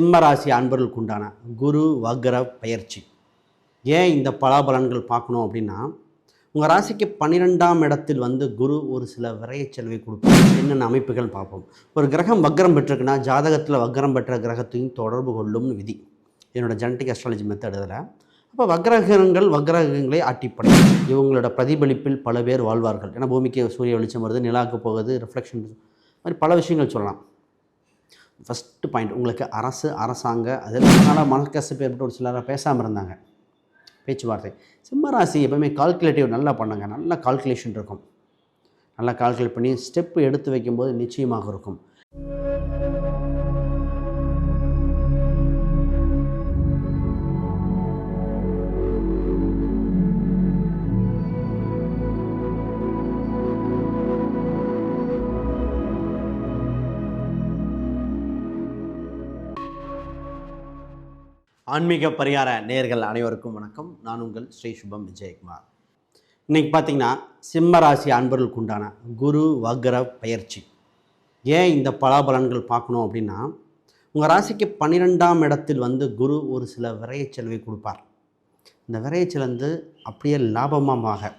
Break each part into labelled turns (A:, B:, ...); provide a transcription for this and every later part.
A: சிம்மராசி அன்பர்களுக்கு உண்டான குரு வக்ர பயிற்சி. ஏன் இந்த பலாபலன்கள் பார்க்கணும் அப்படின்னா உங்கள் ராசிக்கு பன்னிரெண்டாம் இடத்தில் வந்து குரு ஒரு சில விரைய செலவை கொடுக்கும் என்னென்ன அமைப்புகள் பார்ப்போம்? ஒரு கிரகம் வக்ரம் பெற்றிருக்குன்னா ஜாதகத்தில் வக்ரம் பெற்ற கிரகத்தையும் தொடர்பு கொள்ளும் விதி. என்னோடய ஜெனட்டிக் அஸ்ட்ராலஜி மெத்தட் இதில். அப்போ வக்ரகங்கள் வக்ரகங்களை ஆட்டிப்படை இவங்களோட பிரதிபலிப்பில் பல பேர் வாழ்வார்கள். ஏன்னா பூமிக்கு சூரிய வெளிச்சம் வருது நிலாவுக்கு போகுது ரிஃப்ளெக்ஷன் மாதிரி பல விஷயங்கள் சொல்லலாம். ஃபஸ்ட்டு பாயிண்ட் உங்களுக்கு அரசு அரசாங்க அதில் மனக்கசப்பு ஏற்பட்டு ஒரு சிலராக பேசாமல் இருந்தாங்க. பேச்சுவார்த்தை. சிம்மராசி எப்பவுமே கால்குலேட்டிவ் நல்லா பண்ணுங்க. நல்லா கால்குலேஷன் இருக்கும். நல்லா கால்குலேட் பண்ணி ஸ்டெப் எடுத்து வைக்கும்போது நிச்சயமாக இருக்கும். ஆன்மீக பரிகார நேர்கள் அனைவருக்கும் வணக்கம். நான் உங்கள் ஸ்ரீ சுபம் விஜயகுமார். இன்றைக்கி பார்த்தீங்கன்னா சிம்மராசி அன்பர்களுக்கு உண்டான குரு வக்ர பயிற்சி. ஏன் இந்த பலாபலன்கள் பார்க்கணும் அப்படின்னா உங்கள் ராசிக்கு பன்னிரெண்டாம் இடத்தில் வந்து குரு ஒரு சில விரையச்செலவை கொடுப்பார். இந்த விரைய வந்து அப்படியே லாபமாக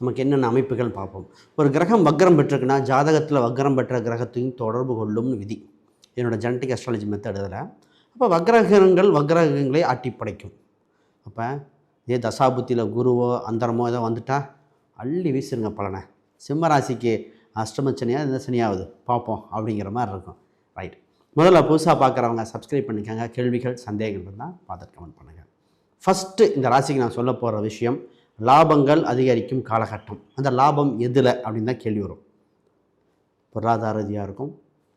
A: நமக்கு என்னென்ன அமைப்புகள் பார்ப்போம். ஒரு கிரகம் வக்ரம் பெற்றிருக்குன்னா ஜாதகத்தில் வக்ரம் பெற்ற கிரகத்தையும் தொடர்பு கொள்ளும்னு விதி. என்னோடய ஜெனட்டிக் அஸ்ட்ராலஜி மெத்தட் இதில் அப்போ வக்ரகங்கள் வக்ரகங்களை ஆட்டி படைக்கும். அப்போ இதே தசாபுத்தியில் குருவோ அந்தரமோ ஏதோ வந்துட்டால் அள்ளி வீசுருங்க பலனை. சிம்மராசிக்கு அஷ்டம சனியாக இந்த சனியாவது? பார்ப்போம் அப்படிங்கிற மாதிரி இருக்கும். ரைட் முதல்ல புதுசாக பார்க்குறவங்க சப்ஸ்கிரைப் பண்ணிக்கோங்க. கேள்விகள் சந்தேகங்கள் இருந்தால் பார்த்துட்டு கமெண்ட் பண்ணுங்கள் ஃபஸ்ட்டு இந்த ராசிக்கு நான் சொல்ல போகிற விஷயம் லாபங்கள் அதிகரிக்கும் காலகட்டம். அந்த லாபம் எதில்? அப்படின்னு தான் கேள்வி வரும். பொருளாதார ரீதியாக இருக்கும்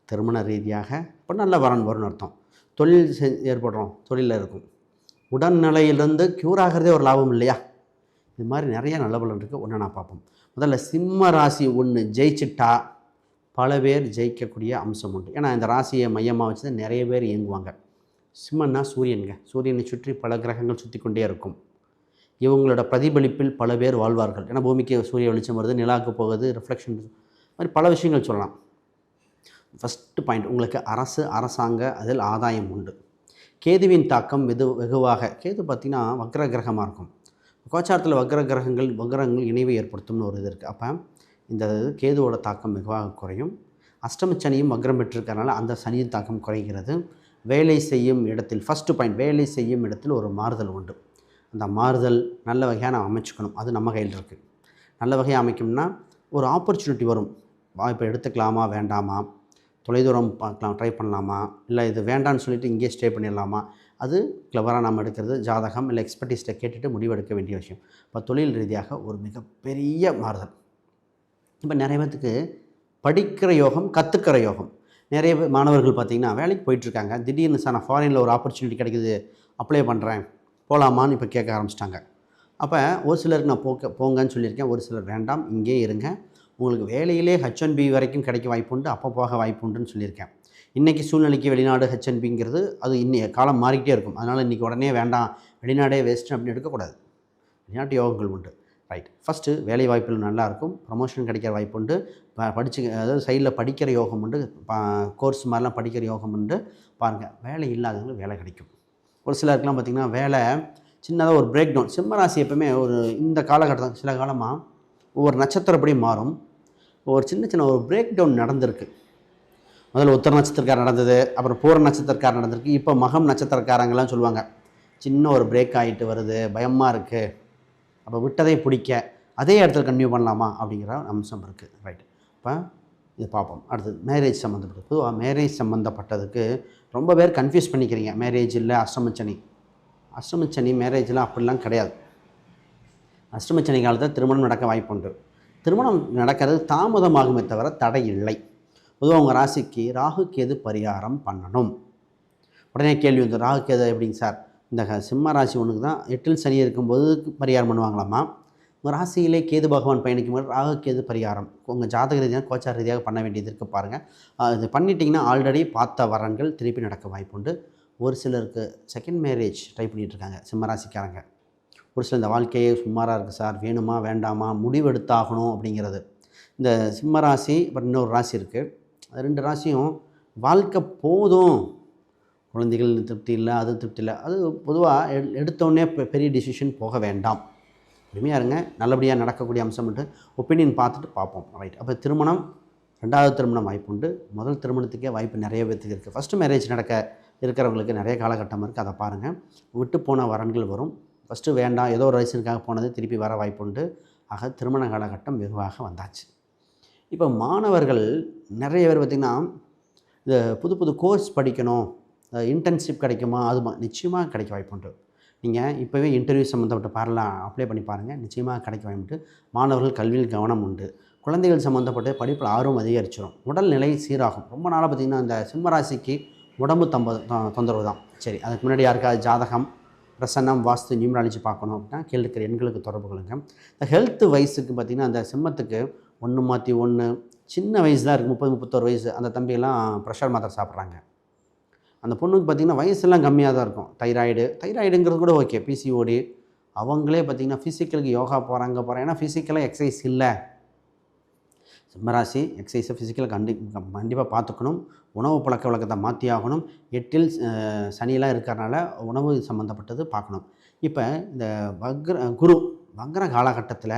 A: திருமண ரீதியாக இப்போ நல்ல வரன் வரும்னு அர்த்தம். தொழில் செ- ஏற்படுறோம் தொழிலில் இருக்கும். உடல்நிலையிலேருந்து க்யூர் ஆகிறதே ஒரு லாபம் இல்லையா? இது மாதிரி நிறைய நல்ல பலன் இருக்குது ஒன்று நான் பார்ப்போம். முதல்ல சிம்ம ராசி ஒன்று ஜெயிச்சிட்டா பல பேர் ஜெயிக்கக்கூடிய அம்சம் உண்டு. ஏன்னா இந்த ராசியை மையமாக வச்சு தான் நிறைய பேர் இயங்குவாங்க. சிம்மன்னா சூரியனுங்க. சூரியனை சுற்றி பல கிரகங்கள் சுற்றி கொண்டே இருக்கும். இவங்களோட பிரதிபலிப்பில் பல பேர் வாழ்வார்கள். ஏன்னா பூமிக்கு சூரிய வெளிச்சம் வருது நிலாவுக்கு போகுது ரிஃப்ளெக்ஷன் மாதிரி பல விஷயங்கள் சொல்லலாம். ஃபஸ்ட்டு பாயிண்ட் உங்களுக்கு அரசு அரசாங்க அதில் ஆதாயம் உண்டு. கேதுவின் தாக்கம் வெது வெகுவாக கேது பார்த்திங்கன்னா வக்ர கிரகமாக இருக்கும். கோச்சாரத்தில் வக்ர கிரகங்கள் வக்ரங்கள் இணைவை ஏற்படுத்தும்னு ஒரு இது இருக்குது அப்போ இந்த கேதுவோட தாக்கம் வெகுவாக குறையும். அஷ்டம சனியும் வக்ரம் பெற்றிருக்கறனால அந்த சனியின் தாக்கம் குறைகிறது. வேலை செய்யும் இடத்தில் ஃபஸ்ட்டு பாயிண்ட் வேலை செய்யும் இடத்தில் ஒரு மாறுதல் உண்டு. அந்த மாறுதல் நல்ல வகையாக நம்ம அமைச்சுக்கணும். அது நம்ம கையில் இருக்குது நல்ல வகையாக அமைக்கணும்னா ஒரு ஆப்பர்ச்சுனிட்டி வரும். வாய்ப்பை எடுத்துக்கலாமா வேண்டாமா? தொலைதூரம் பார்க்கலாம் ட்ரை பண்ணலாமா? இல்லை இது வேண்டான்னு சொல்லிட்டு இங்கேயே ஸ்டே பண்ணிடலாமா? அது கிளவராக நம்ம எடுக்கிறது ஜாதகம் இல்லை எக்ஸ்பர்டிஸ்ட்டை கேட்டுட்டு முடிவெடுக்க வேண்டிய விஷயம். இப்போ தொழில் ரீதியாக ஒரு மிகப்பெரிய மாறுதல். இப்போ நிறைய பேர்த்துக்கு படிக்கிற யோகம் கற்றுக்கிற யோகம். நிறைய பேர் மாணவர்கள் பார்த்திங்கன்னா வேலைக்கு போயிட்டுருக்காங்க. திடீர்னு சார் நான் ஃபாரினில் ஒரு ஆப்பர்ச்சுனிட்டி கிடைக்குது அப்ளை பண்ணுறேன் போகலாமான்னு இப்போ கேட்க ஆரம்பிச்சிட்டாங்க. அப்போ ஒரு சிலருக்கு நான் போக்க போங்கன்னு சொல்லியிருக்கேன் ஒரு சிலர் வேண்டாம் இங்கே இருங்க. உங்களுக்கு வேலையிலே ஹெச்என்பி பி வரைக்கும் கிடைக்க வாய்ப்பு உண்டு அப்போ போக வாய்ப்பு உண்டுன்னு சொல்லியிருக்கேன் இன்றைக்கி சூழ்நிலைக்கு வெளிநாடு ஹெச்என்பிங்கிறது அது இன்னி காலம் மாறிக்கிட்டே இருக்கும். அதனால் இன்றைக்கி உடனே வேண்டாம் வெளிநாடே வேஸ்ட்டு அப்படின்னு எடுக்கக்கூடாது. வெளிநாட்டு யோகங்கள் உண்டு. ரைட் ஃபஸ்ட்டு வேலை வாய்ப்பில் நல்லா இருக்கும் ப்ரமோஷன் கிடைக்கிற வாய்ப்பு உண்டு ப- படிச்சு அதாவது சைடில் படிக்கிற யோகம் உண்டு கோர்ஸ் மாதிரிலாம் படிக்கிற யோகம் உண்டு. பாருங்கள் வேலை இல்லாதவங்களுக்கு வேலை கிடைக்கும். ஒரு சிலருக்குலாம் பார்த்திங்கன்னா வேலை சின்னதாக ஒரு பிரேக் டவுன் சிம்மராசி எப்பவுமே ஒரு இந்த காலகட்டம் சில காலமாக ஒவ்வொரு நட்சத்திரப்படி மாறும்? ஒரு சின்ன சின்ன ஒரு பிரேக் டவுன் நடந்திருக்கு. முதல்ல உத்தர நட்சத்திரக்கார் நடந்தது அப்புறம் பூர நட்சத்திரக்கார் நடந்திருக்கு. இப்போ மகம் நட்சத்திரக்காரங்கெல்லாம் சொல்லுவாங்க சின்ன ஒரு பிரேக் ஆகிட்டு வருது பயமாக இருக்குது அப்போ விட்டதை பிடிக்க அதே இடத்துல கன்டினியூ பண்ணலாமா? அப்படிங்கிற அம்சம் இருக்குது ரைட் இப்போ இது பார்ப்போம். அடுத்தது மேரேஜ் சம்மந்தப்பட்டது பொதுவாக மேரேஜ் சம்மந்தப்பட்டதுக்கு ரொம்ப பேர் கன்ஃபியூஸ் பண்ணிக்கிறீங்க. மேரேஜ் இல்லை அஷ்டமச்சனி. அஷ்டமச்சனி மேரேஜ்லாம் அப்படிலாம் கிடையாது. அஷ்டமச்சனி காலத்தில் திருமணம் நடக்க வாய்ப்புண்டு. திருமணம் நடக்கிறது தாமதமாகுமே தவிர தடை இல்லை பொதுவாக உங்கள் ராசிக்கு ராகு கேது பரிகாரம் பண்ணணும். உடனே கேள்வி வந்து ராகு கேது எப்படிங்க சார்? இந்த சிம்ம ராசி ஒன்றுக்கு தான் எட்டில் சனி இருக்கும்போது பரிகாரம் பண்ணுவாங்களாமா உங்கள் ராசியிலே கேது பகவான் பயணிக்கும் போது ராகு கேது பரிகாரம். உங்கள் ஜாதக ரீதியாக கோச்சார ரீதியாக பண்ண வேண்டியது இருக்குது பாருங்கள் இது பண்ணிட்டீங்கன்னா ஆல்ரெடி பார்த்த வரன்கள் திருப்பி நடக்க வாய்ப்புண்டு. ஒரு சிலருக்கு செகண்ட் மேரேஜ் ட்ரை பண்ணிகிட்ருக்காங்க இருக்காங்க சிம்ம ராசிக்காரங்க. ஒரு சில இந்த வாழ்க்கையே சுமாராக இருக்குது சார். வேணுமா வேண்டாமா முடிவெடுத்தாகணும் அப்படிங்கிறது. இந்த சிம்ம ராசி அப்புறம் இன்னொரு ராசி இருக்குது அது ரெண்டு ராசியும் வாழ்க்கை போதும். குழந்தைகள் திருப்தி இல்லை அது திருப்தி இல்லை. அது பொதுவாக எடுத்தோடனே பெரிய டிசிஷன் போக வேண்டாம். பொறுமையாக இருங்க. நல்லபடியாக நடக்கக்கூடிய அம்சம் மட்டும் ஒப்பீனியன் பார்த்துட்டு பார்ப்போம். ரைட் அப்போ திருமணம் ரெண்டாவது திருமணம் வாய்ப்பு உண்டு. முதல் திருமணத்துக்கே வாய்ப்பு நிறைய பேர்த்துக்கு இருக்குது ஃபஸ்ட்டு மேரேஜ் நடக்க இருக்கிறவங்களுக்கு நிறைய காலகட்டம் இருக்குது அதை பாருங்கள் விட்டு போன வரன்கள் வரும். ஃபஸ்ட்டு வேண்டாம் ஏதோ ஒரு ரீசனுக்காக போனது திருப்பி வர வாய்ப்பு உண்டு ஆக திருமண காலகட்டம் வெகுவாக வந்தாச்சு. இப்போ மாணவர்கள் நிறைய பேர் பார்த்திங்கன்னா இந்த புது புது கோர்ஸ் படிக்கணும் இன்டர்ன்ஷிப் கிடைக்குமா அது நிச்சயமாக கிடைக்க வாய்ப்பு உண்டு நீங்கள் இப்போவே இன்டர்வியூ சம்மந்தப்பட்ட பாரெலாம் அப்ளை பண்ணி பாருங்கள் நிச்சயமாக கிடைக்க வாய்ப்புண்டு. மாணவர்கள் கல்வியில் கவனம் உண்டு குழந்தைகள் சம்மந்தப்பட்ட படிப்பில் ஆர்வம் அதிகரிச்சிடும் உடல்நிலை சீராகும். ரொம்ப நாளாக பார்த்திங்கன்னா இந்த சிம்மராசிக்கு உடம்பு தம்ப தொந்தரவு தான் சரி அதுக்கு முன்னாடி யாருக்காவது ஜாதகம் பிரசன்னம் வாஸ்து நியூமராலஜி பார்க்கணும் அப்படின்னா கீழே இருக்கிற எண்களுக்கு தொடர்பு கொள்ளுங்க. இந்த ஹெல்த் வயசுக்கு பார்த்திங்கன்னா அந்த சிம்மத்துக்கு ஒன்று மாற்றி ஒன்று சின்ன வயசு தான் இருக்குது முப்பது முப்பத்தோரு வயசு அந்த தம்பியெல்லாம் ப்ரெஷர் மாத்திரை சாப்பிட்றாங்க. அந்த பொண்ணுக்கு பார்த்திங்கன்னா வயசெல்லாம் கம்மியாக தான் இருக்கும். தைராய்டு தைராய்டுங்கிறது கூட ஓகே பிசிஓடி அவங்களே பார்த்திங்கன்னா ஃபிசிக்கலுக்கு யோகா போகிறாங்க போகிறாங்க ஏன்னா ஃபிசிக்கலாக எக்ஸசைஸ் இல்லை. சிம்மராசி எக்ஸசைஸை ஃபிசிக்கல் கண்டி கண்டிப்பாக பார்த்துக்கணும். உணவு பழக்க வழக்கத்தை மாற்றி ஆகணும். எட்டில் சனியெலாம் இருக்கிறனால உணவு சம்மந்தப்பட்டது பார்க்கணும். இப்போ இந்த வக்ர குரு வக்ர காலகட்டத்தில்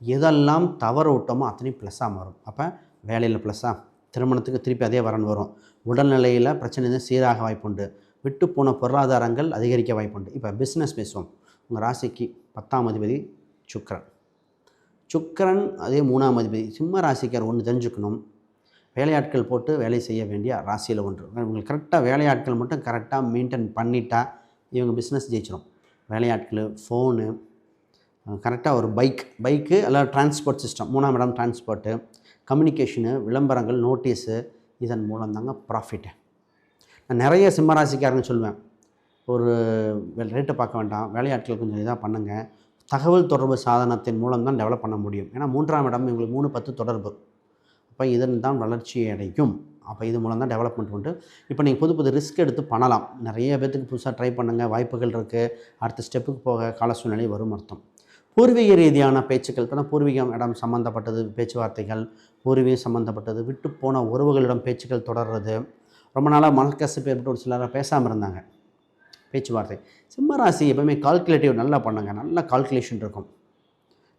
A: எதெல்லாம் தவற விட்டோமோ அத்தனையும் ப்ளஸ்ஸாக மாறும். அப்போ வேலையில் ப்ளஸ்ஸாக திருமணத்துக்கு திருப்பி அதே வரன் வரும். உடல்நிலையில் பிரச்சனை சீராக வாய்ப்புண்டு விட்டு போன பொருளாதாரங்கள் அதிகரிக்க வாய்ப்புண்டு இப்போ பிஸ்னஸ் பேசுவோம். உங்கள் ராசிக்கு பத்தாம் அதிபதி சுக்ரன் சுக்கரன் அதே மூணாம் அதிபதி சிம்ம ராசிக்கார் ஒன்று தெரிஞ்சுக்கணும். வேலையாட்கள் போட்டு வேலை செய்ய வேண்டிய ராசியில் ஒன்று. இவங்களுக்கு கரெக்டாக வேலையாட்கள் மட்டும் கரெக்டாக மெயின்டைன் பண்ணிட்டா இவங்க பிஸ்னஸ் ஜெயிச்சிடும் வேலையாட்கள் ஃபோனு கரெக்டாக ஒரு பைக் பைக்கு அல்லது டிரான்ஸ்போர்ட் சிஸ்டம் மூணாம் இடம் டிரான்ஸ்போர்ட்டு கம்யூனிகேஷனு விளம்பரங்கள் நோட்டீஸு இதன் மூலம் தாங்க ப்ராஃபிட்டு நான் நிறைய சிம்மராசிக்காரங்க சொல்லுவேன் ஒரு ரேட்டை பார்க்க வேண்டாம். வேலையாட்கள் கொஞ்சம் இதாக பண்ணுங்கள் தகவல் தொடர்பு சாதனத்தின் மூலம் தான் டெவலப் பண்ண முடியும். ஏன்னா மூன்றாம் இடம் இவங்களுக்கு மூணு பத்து தொடர்பு. அப்போ இதன் தான் வளர்ச்சி அடையும் அப்போ இது மூலம் தான் டெவலப்மெண்ட் உண்டு. இப்போ நீங்கள் புது புது ரிஸ்க் எடுத்து பண்ணலாம். நிறைய பேர்த்துக்கு புதுசாக ட்ரை பண்ணுங்கள் வாய்ப்புகள் இருக்குது அடுத்த ஸ்டெப்புக்கு போக கால சூழ்நிலை வரும் அர்த்தம். பூர்வீக ரீதியான பேச்சுக்கள் இப்போ பூர்வீகம் இடம் சம்மந்தப்பட்டது பேச்சுவார்த்தைகள் பூர்வீகம் சம்மந்தப்பட்டது விட்டு போன உறவுகளிடம் பேச்சுக்கள் தொடர்றது. ரொம்ப நாளாக மனக்கசப்பு ஏற்பட்டு ஒரு சிலராக பேசாமல் இருந்தாங்க. பேச்சுவார்த்தை. சிம்மராசி எப்பவுமே கால்குலேட்டிவ் நல்லா பண்ணுங்க. நல்லா கால்குலேஷன் இருக்கும்.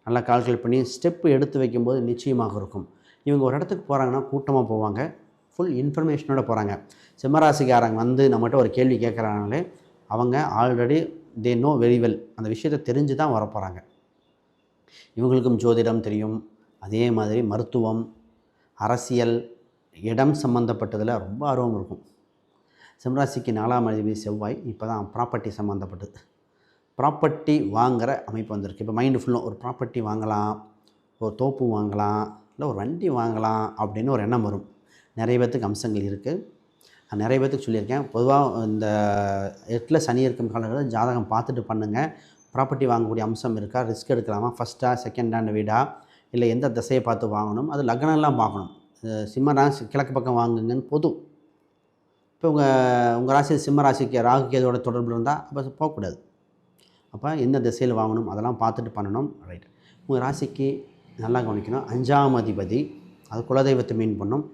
A: நல்லா கால்குலேட் பண்ணி ஸ்டெப்பு எடுத்து வைக்கும்போது நிச்சயமாக இருக்கும். இவங்க ஒரு இடத்துக்கு போகிறாங்கன்னா கூட்டமாக போவாங்க. ஃபுல் இன்ஃபர்மேஷனோட போகிறாங்க சிம்மராசிக்காரங்க வந்து நம்மகிட்ட ஒரு கேள்வி கேட்குறாங்களே அவங்க already they know very well அந்த விஷயத்தை தெரிஞ்சு தான் வர போகிறாங்க இவங்களுக்கும் ஜோதிடம் தெரியும். அதே மாதிரி மருத்துவம் அரசியல் இடம் சம்மந்தப்பட்டதில் ரொம்ப ஆர்வம் இருக்கும். சிம்ராசிக்கு நாலாம் அதிபதி செவ்வாய் இப்போ தான் ப்ராப்பர்ட்டி சம்மந்தப்பட்டது ப்ராப்பர்ட்டி வாங்குகிற அமைப்பு வந்திருக்கு. இப்போ மைண்டு ஃபுல்லும் ஒரு ப்ராப்பர்ட்டி வாங்கலாம் ஒரு தோப்பு வாங்கலாம் இல்லை ஒரு வண்டி வாங்கலாம் அப்படின்னு ஒரு எண்ணம் வரும். நிறைய பேர்த்துக்கு அம்சங்கள் இருக்குது நான் நிறைய பேர்த்துக்கு சொல்லியிருக்கேன். பொதுவாக இந்த எட்டில் சனி இருக்கும் காலங்களில் ஜாதகம் பார்த்துட்டு பண்ணுங்கள் ப்ராப்பர்ட்டி வாங்கக்கூடிய அம்சம் இருக்கா? ரிஸ்க் எடுக்கலாமா? ஃபஸ்ட்டா செகண்டான வீடா? இல்லை எந்த திசையை பார்த்து வாங்கணும்? அது லக்னம்லாம் பார்க்கணும். அஹ் கிழக்கு பக்கம் வாங்குங்கன்னு பொது இப்போ உங்கள் உங்கள் ராசி சிம்ம ராசிக்கு ராகு கேதோட தொடர்பு இருந்தால் அப்போ போகக்கூடாது. அப்போ எந்த திசையில் வாங்கணும் அதெல்லாம் பார்த்துட்டு பண்ணணும். ரைட் உங்கள் ராசிக்கு நல்லா கவனிக்கணும். அஞ்சாம் அதிபதி அது குலதெய்வத்தை மீன் பண்ணும்.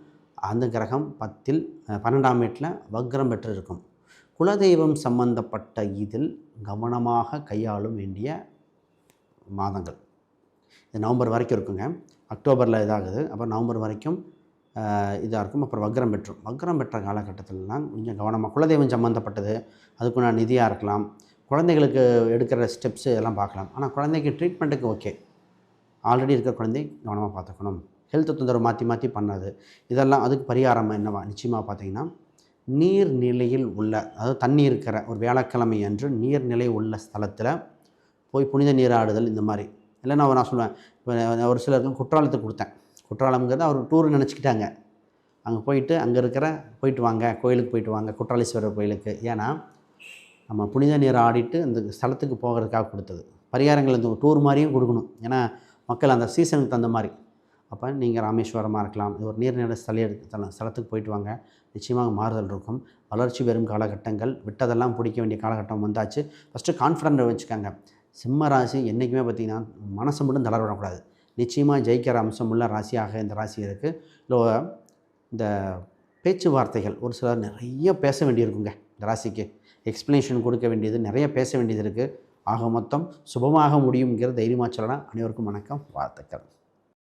A: அந்த கிரகம் பத்தில் பன்னெண்டாம் வீட்டில் வக்ரம் பெற்று இருக்கும் குலதெய்வம் சம்பந்தப்பட்ட இதில் கவனமாக கையாளும் வேண்டிய மாதங்கள். இது நவம்பர் வரைக்கும் இருக்குங்க. அக்டோபரில் இதாகுது. அப்புறம் நவம்பர் வரைக்கும் இதாக இருக்கும். அப்புறம் வக்ரம் பெற்றும். வக்ரம் பெற்ற காலகட்டத்திலலாம் கொஞ்சம் கவனமாக குலதெய்வம் சம்மந்தப்பட்டது அதுக்குள்ள நிதியாக இருக்கலாம். குழந்தைகளுக்கு எடுக்கிற ஸ்டெப்ஸு இதெல்லாம் பார்க்கலாம். ஆனால் குழந்தைக்கு ட்ரீட்மெண்ட்டுக்கு ஓகே ஆல்ரெடி இருக்கிற குழந்தை கவனமாக பார்த்துக்கணும். ஹெல்த் தொந்தரவு மாற்றி மாற்றி பண்ணாது. இதெல்லாம் அதுக்கு பரிகாரம் என்னவா? நிச்சயமாக பார்த்தீங்கன்னா நீர்நிலையில் உள்ள அதாவது தண்ணி இருக்கிற ஒரு வியாழக்கிழமை அன்று நீர்நிலை உள்ள ஸ்தலத்தில் போய் புனித நீராடுதல் இந்த மாதிரி. இல்லைன்னா நான் சொல்லுவேன் இப்போ ஒரு சிலருக்கு குற்றாலத்துக்கு கொடுத்தேன். குற்றாலம்ங்கிறது அவர் டூர் நினச்சிக்கிட்டாங்க. அங்கே போயிட்டு அங்கே இருக்கிற போயிட்டு வாங்க கோயிலுக்கு போயிட்டு வாங்க குற்றாலீஸ்வரர் கோயிலுக்கு. ஏன்னா நம்ம புனித நீர் ஆடிட்டு அந்த ஸ்தலத்துக்கு போகிறதுக்காக கொடுத்தது. பரிகாரங்கள் இந்த டூர் மாதிரியும் கொடுக்கணும். ஏன்னா மக்கள் அந்த சீசனுக்கு தகுந்த மாதிரி. அப்போ நீங்கள் ராமேஸ்வரமாக இருக்கலாம். இது ஒரு நீர்நிலை ஸ்தல ஸ்தலத்துக்கு போயிட்டு வாங்க. நிச்சயமாக மாறுதல் இருக்கும். வளர்ச்சி பெறும் காலகட்டங்கள். விட்டதெல்லாம் பிடிக்க வேண்டிய காலகட்டம் வந்தாச்சு. ஃபஸ்ட்டு கான்ஃபிடென்ட் வச்சுக்கோங்க. சிம்ம ராசி என்றைக்குமே பார்த்திங்கன்னா மனசை மட்டும் தளர விடக்கூடாது. நிச்சயமாக ஜெயிக்கிற அம்சம் உள்ள ராசியாக இந்த ராசி இருக்குது இல்லை இந்த பேச்சுவார்த்தைகள் ஒரு சிலர் நிறைய பேச வேண்டியிருக்குங்க இந்த ராசிக்கு. எக்ஸ்ப்ளனேஷன் கொடுக்க வேண்டியது நிறைய பேச வேண்டியது இருக்குது ஆக மொத்தம் சுபமாக முடியுங்கிற தைரியமாக சொல்லலாம். அனைவருக்கும் வணக்கம் வாழ்த்துக்கள்.